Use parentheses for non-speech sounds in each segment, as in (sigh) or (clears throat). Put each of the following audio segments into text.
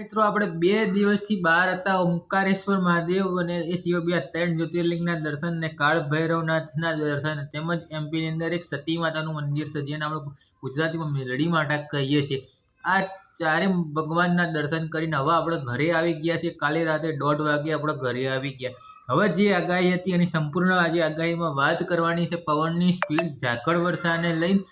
મિત્રો, આપણે બે દિવસથી બહાર હતા ઓમકારેશ્વર મહાદેવ અને એ સિવાય બીજા ત્રણ જ્યોતિર્લિંગના દર્શન ને કાળ ભૈરવનાથના દર્શન તેમજ એમપીની અંદર એક સતી માતાનું મંદિર છે, જેને આપણે ગુજરાતીમાં મેલડી માતા કહીએ છીએ. આ ચારે ભગવાનના દર્શન કરીને હવે આપણે ઘરે આવી ગયા છીએ. કાલે રાતે દોઢ વાગે આપણે ઘરે આવી ગયા. હવે જે આગાહી હતી એની સંપૂર્ણ આજે આગાહીમાં વાત કરવાની છે. પવનની સ્પીડ ઝાકળ વર્ષાને લઈને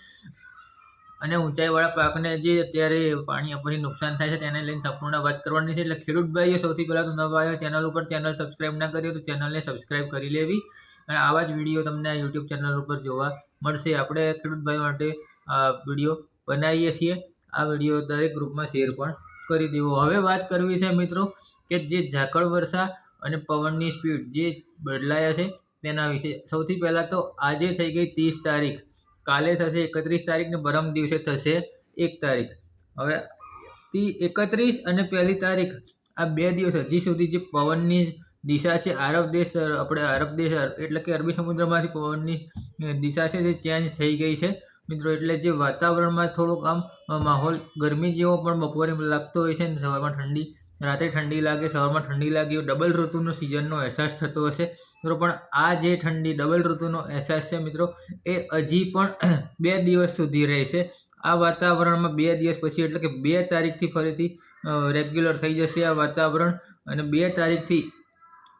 અને ઊંચાઈવાળા પાકને જે અત્યારે પાણી આપણને નુકસાન થાય છે, તેને લઈને સંપૂર્ણ વાત કરવાની છે. એટલે ખેડૂત ભાઈઓ, સૌથી પહેલાં તો નવા આવ્યા ચેનલ ઉપર, ચેનલ સબસ્ક્રાઈબ ના કરી તો ચેનલને સબસ્ક્રાઈબ કરી લેવી. અને આવા જ વીડિયો તમને યુટ્યુબ ચેનલ ઉપર જોવા મળશે. આપણે ખેડૂત ભાઈઓ માટે આ વીડિયો બનાવીએ છીએ. આ વીડિયો દરેક ગ્રુપમાં શેર પણ કરી દેવો. હવે વાત કરવી છે મિત્રો કે જે ઝાકળ વર્ષા અને પવનની સ્પીડ જે બદલાયા છે તેના વિશે. સૌથી પહેલાં તો આજે થઈ ગઈ ત્રીસ તારીખ. કાલે થશે, એકત્રીસ તારીખને પરમ દિવસે થશે, એક તારીખ. હવે તી એકત્રીસ અને પહેલી તારીખ, આ બે દિવસ હજી સુધી જે પવનની દિશા છે, આરબ દેશ, આપણે આરબ દેશ, એટલે કે અરબી સમુદ્રમાંથી પવનની દિશા છે તે ચેન્જ થઈ ગઈ છે. મિત્રો, એટલે જે વાતાવરણમાં થોડોક આમ માહોલ ગરમી જેવો પણ બપોરે લાગતો હોય છે ને સવારમાં ઠંડી રાતે ઠંડી લાગે સવારમાં ઠંડી લાગે ડબલ ઋતુનો સિઝનનો અહેસાસ થતો હશે. મિત્રો, પણ આ જે ઠંડી ડબલ ઋતુનો અહેસાસ છે, મિત્રો, એ હજી પણ (clears throat) બે દિવસ સુધી રહેશે. આ વાતાવરણમાં બે દિવસ પછી, એટલે કે બે તારીખથી ફરીથી રેગ્યુલર થઈ જશે આ વાતાવરણ અને બે તારીખથી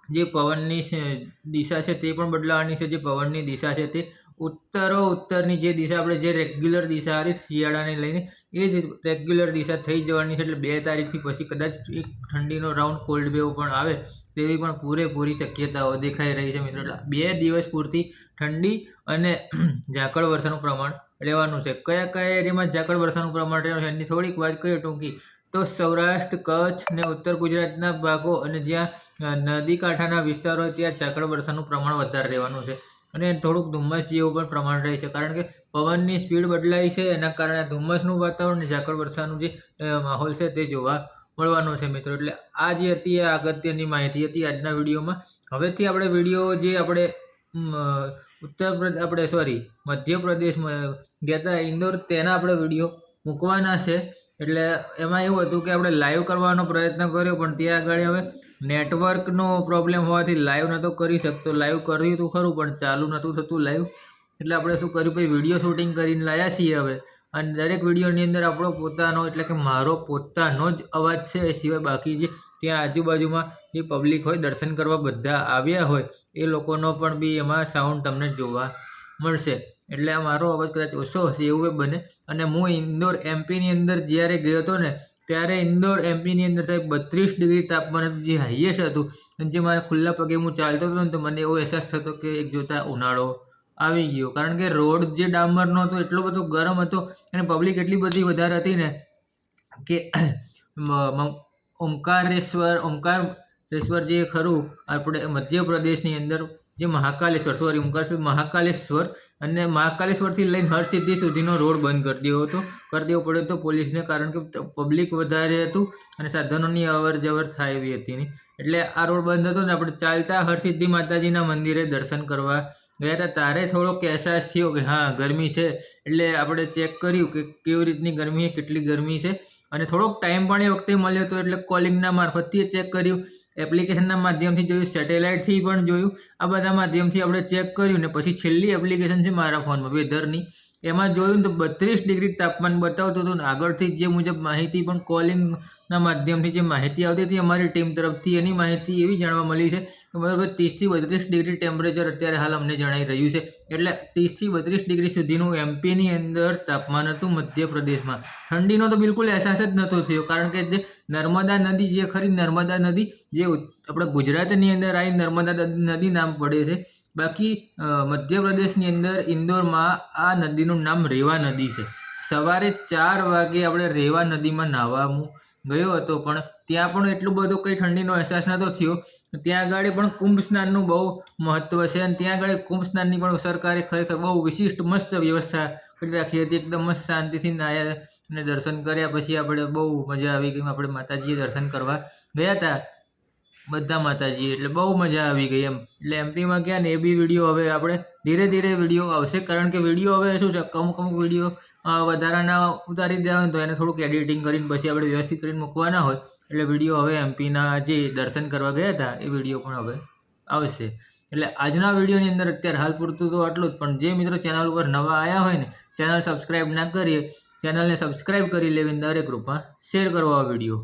જે પવનની દિશા છે તે પણ બદલાવાની છે, જે પવનની દિશા છે તે. ઉત્તરો ઉત્તરની જે દિશા, આપણે જે રેગ્યુલર દિશા હતી, શિયાળાને લઈને, એ જ રેગ્યુલર દિશા થઈ જવાની છે, એટલે બે તારીખથી પછી કદાચ એક ઠંડીનો રાઉન્ડ કોલ્ડ વેવ પણ આવે, તેવી પણ પૂરેપૂરી શક્યતાઓ દેખાઈ રહી છે મિત્રો. બે દિવસ પૂરતી ઠંડી અને (clears throat) ઝાકળ વર્ષાનું પ્રમાણ રહેવાનું છે. કયા કયા એરિયામાં ઝાકળ વર્ષાનું પ્રમાણ રહેવાનું છે, એની થોડીક વાત કરીએ ટૂંકી. તો સૌરાષ્ટ્ર, કચ્છ ને ઉત્તર ગુજરાતના ભાગો અને જ્યાં નદી કાંઠાના વિસ્તારો ત્યાં ઝાકળ વર્ષાનું પ્રમાણ વધારે રહેવાનું છે. અને થોડુંક ધુમ્મસ જેવું પણ પ્રમાણ રહે છે. કારણ કે પવનની સ્પીડ બદલાઈ છે, એના કારણે ધુમ્મસનું વાતાવરણ ઝાકળ વર્ષાનું જે માહોલ છે તે જોવા મળવાનો છે મિત્રો. એટલે આ જે હતી એ અગત્યની માહિતી હતી આજના વિડીયોમાં. હવેથી આપણે વીડિયો જે આપણે ઉત્તર પ્રદેશ આપણે સોરી મધ્યપ્રદેશમાં ગયા હતા ઇન્દોર તેના આપણે વીડિયો મૂકવાના છે. એટલે એમાં એવું હતું કે આપણે લાઈવ કરવાનો પ્રયત્ન કર્યો, પણ ત્યાં આગળ હવે નેટવર્કનો પ્રોબ્લેમ હોવાથી લાઈવ નહોતો કરી શકતો. લાઈવ કર્યું હતું ખરું, પણ ચાલુ નહોતું થતું લાઈવ. એટલે આપણે શું કર્યું પછી વીડિયો શૂટિંગ કરીને લાયા છીએ હવે. અને દરેક વિડીયોની અંદર આપણો પોતાનો, એટલે કે મારો પોતાનો જ અવાજ છે. એ સિવાય બાકી જે ત્યાં આજુબાજુમાં જે પબ્લિક હોય, દર્શન કરવા બધા આવ્યા હોય, એ લોકોનો પણ બી એમાં સાઉન્ડ તમને જોવા મળશે. એટલે આ મારો અવાજ કદાચ ઓછો હશે, એવું બને. અને હું ઇન્દોર એમપીની અંદર જ્યારે ગયો હતો ને ત્યારે ઇન્દોર એમપીની અંદર સાહેબ બત્રીસ ડિગ્રી તાપમાન હતું જે હાઈએસ્ટ હતું, અને જે મારા ખુલ્લા પગે હું ચાલતો હતો ને તો મને એવો અહેસાસ થતો કે એક જોતા ઉનાળો આવી ગયો. કારણ કે રોડ જે ડામરનો હતો, એટલો બધો ગરમ હતો, અને પબ્લિક એટલી બધી વધારે હતી ને કે ઓમકારેશ્વર ઓમકારેશ્વર જે ખરું, આપણે મધ્યપ્રદેશની અંદર જે મહાકાલેશ્વર સોરી ઓમકારેશ્વર મહાકાલેશ્વર અને મહાકાલેશ્વરથી લઈને હરસિદ્ધિ સુધીનો રોડ બંધ કરી દેવો હતો. કરી દેવો પડ્યો હતો પોલીસને, કારણ કે પબ્લિક વધારે હતું અને સાધનોની અવર જવર થાય એવી હતી નહીં. એટલે આ રોડ બંધ હતો ને આપણે ચાલતા હરસિદ્ધિ માતાજીના મંદિરે દર્શન કરવા ગયા હતા. તારે થોડોક અહેસાસ થયો કે હા, ગરમી છે. એટલે આપણે ચેક કર્યું કે કેવી રીતની ગરમી છે, કેટલી ગરમી છે. અને થોડોક ટાઈમ પણ એ વખતે મળ્યો હતો એટલે કોલિંગના મારફતથી ચેક કર્યું. એપ્લિકેશનના માધ્યમથી જોયું સેટેલાઇટથી પણ જોયું. આ બધા માધ્યમથી આપણે ચેક કર્યું ને પછી છેલ્લી એપ્લિકેશન છે મારા ફોનમાં વેધરની. એમાં જોયું તો બત્રીસ ડિગ્રી તાપમાન બતાવતું હતું આગળથી જે મુજબ માહિતી પણ કોલિંગના માધ્યમથી જે માહિતી આવતી હતી, અમારી ટીમ તરફથી એની માહિતી એવી જાણવા મળી છે કે બરાબર ત્રીસથી બત્રીસ ડિગ્રી ટેમ્પરેચર અત્યારે હાલ અમને જણાઈ રહ્યું છે. એટલે ત્રીસથી બત્રીસ ડિગ્રી સુધીનું એમપીની અંદર તાપમાન હતું મધ્યપ્રદેશમાં. ઠંડીનો તો બિલકુલ અહેસાસ જ નહોતો થયો, કારણ કે જે નર્મદા નદી, જે ખરી નર્મદા નદી, જે આપણા ગુજરાતની અંદર આવી નર્મદા નદી નામ પડે છે બાકી મધ્યપ્રદેશની અંદર ઇન્દોરમાં આ નદીનું નામ રેવા નદી છે. સવારે ચાર વાગે આપણે રેવા નદીમાં નાહવા ગયો હતો, પણ ત્યાં પણ એટલું બધું કંઈ ઠંડીનો અહેસાસ નહોતો થયો. ત્યાં આગળ પણ કુંભ સ્નાનનું બહુ મહત્ત્વ છે અને ત્યાં આગળ કુંભ સ્નાનની પણ સરકારે ખરેખર બહુ વિશિષ્ટ, મસ્ત વ્યવસ્થા કરી રાખી હતી. એકદમ મસ્ત શાંતિથી નાહ્યા અને દર્શન કર્યા. પછી આપણે બહુ મજા આવી ગઈ. આપણે માતાજીએ દર્શન કરવા ગયા હતા. બધા માતાજી, એટલે બહુ મજા આવી ગઈ એમ. એટલે એમપીમાં ગયા ને એ બી વીડિયો હવે આપણે ધીરે ધીરે વીડિયો આવશે. કારણ કે વીડિયો હવે શું છે, અમુક અમુક વીડિયો વધારાના ઉતારી દેવા હોય તો એને થોડુંક એડિટિંગ કરીને પછી આપણે વ્યવસ્થિત કરીને મૂકવાના હોય. એટલે વીડિયો હવે એમપીના જે દર્શન કરવા ગયા હતા, એ વીડિયો પણ હવે આવશે. એટલે આજના વિડીયોની અંદર અત્યારે હાલ પૂરતું તો આટલું જ. પણ જે મિત્રો ચેનલ ઉપર નવા આવ્યા હોય ને ચેનલ સબસ્ક્રાઈબ ના કરીએ ચેનલને સબસ્ક્રાઈબ કરી લેવી દરેક ગ્રુપમાં શેર કરો આ વીડિયો